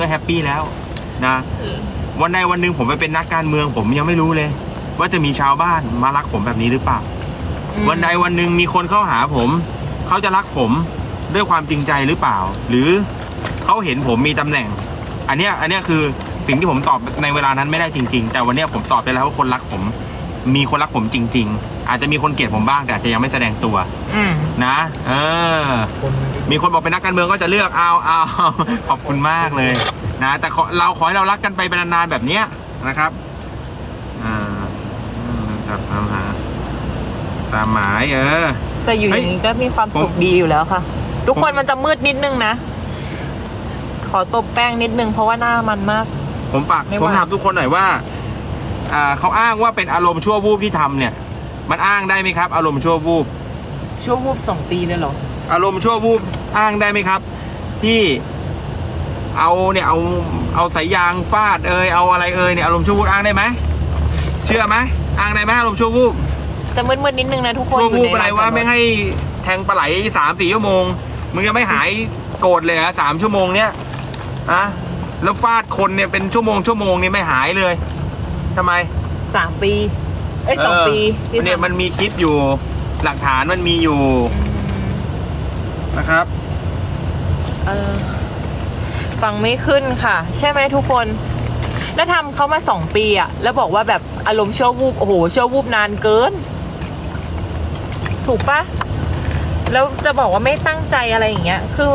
ก็แฮปปี้แล้วนะวันใดวันหนึ่งผมไปเป็นนักการเมืองผมยังไม่รู้เลย ว่าจะมีชาวบ้านมารักผมแบบนี้หรือเปล่าอืมวันใดวันหนึ่งมีคนเข้าหาผม เขาจะรักผมด้วยความจริงใจหรือเปล่า หรือเขาเห็นผมมีตำแหน่ง อันเนี้ยอันเนี้ยคือสิ่งที่ผมตอบในเวลานั้นไม่ได้จริง ๆ แต่วันเนี้ยผมตอบได้แล้วว่าคนรักผม มีคนรักผมจริง ๆ อาจจะมีคนเกลียดผมบ้างแต่อาจจะยังไม่แสดงตัว อืม นะ เออ มีคนบอกเป็นนักการเมืองก็จะเลือกเอาเอาขอบคุณมากเลย นะ แต่ขอเราขอให้เรารักกันไปเป็นนานๆแบบเนี้ยนะครับอ่าอืมครับตามหาตามหมายเออ แต่อยู่เฮ้อยย่างนี้ก็มีความสุขดีอยู่แล้วค่ะ ทุกคนมันจะมืดนิดนึงนะ ขอตบแป้งนิดนึงเพราะว่าหน้ามันมาก ผมฝาก ไม่ไหว ผมถามทุกคนหน่อยว่าอ่า เขาอ้างว่าเป็นอารมณ์ชั่ววูบที่ทำเนี่ย มันอ้างได้ไหมครับ อารมณ์ชั่ววูบ ชั่ววูบสองปีเลยเหรอ อารมณ์ชั่ววูบอ้างได้ไหมครับ ที่เอาเนี่ยเอาเอาสายยางฟาดเอยเอาอะไรเอยเนี่ยอารมณ์ชั่ววูบอ้างได้ไหมเชื่อไหมอ้างได้ไหมอารมณ์ชั่ววูบจะมืดๆนิดนึงนะทุกคนชั่วอยู่วูบในอะไรลานจว่าอดรถไม่ให้แทงปลาไหลสามสี่ชั่วโมงมึงยังไม่หายโกรธเลยเหรอสามชั่วโมงเนี้ยอะแล้วฟาดคนเนี่ยเป็นชั่วโมงชั่วโมงเนี่ยไม่หายเลย ทำไมสามปี เอ้ยสองปีที่เนี่ยทำมันมีคลิปอยู่ หลักฐานมันมีอยู่อืมนะครับ เออฟังไม่ขึ้นค่ะ ใช่ไหมทุกคน แล้วทำเขามาสองปีอะแล้วบอกว่าแบบอารมณ์ชั่ววูบโอ้โหชั่ววูบนานเกิน ถูกปะแล้วจะบอกว่าไม่ตั้งใจอะไรอย่างเงี้ย คือ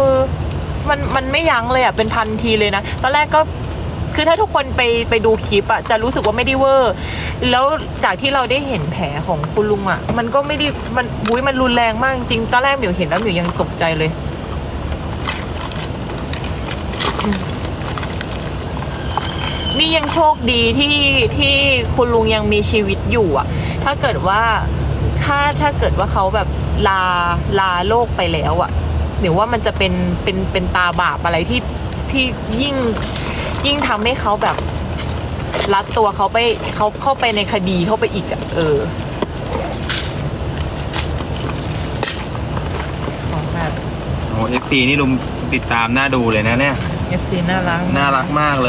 มันมันไม่ยั้งเลยอะเป็นพันทีเลยนะ ตอนแรกก็ คือถ้าทุกคนไปไปดูคลิปอะจะรู้สึกว่าไม่ได้เวอร์ แล้วจากที่เราได้เห็นแผลของคุณลุงอะมันก็ไม่ได้มันบุ้ยมันรุนแรงมากจริงๆตอนแรกหมิวเห็นแล้วหมิวยังตกใจเลยนี่ยังโชคดีที่ที่คุณลุงยังมีชีวิตอยู่อะถ้าเกิดว่าถ้าถ้าเกิดว่าเขาแบบลาลาโลกไปแล้วอะหรือว่ามันจะเป็นเป็นเป็นตาบาปอะไรที่ที่ยิ่ง ยิ่งทำให้เขาแบบรัดตัวเขาไปเขาเข้าไปในคดีเข้าไปอีกอะเออของแบบ โอ้เอฟซีนี่ลุมติดตามน่าดูเลยนะเนี่ย FC น่ารัก น่ารักมากเลย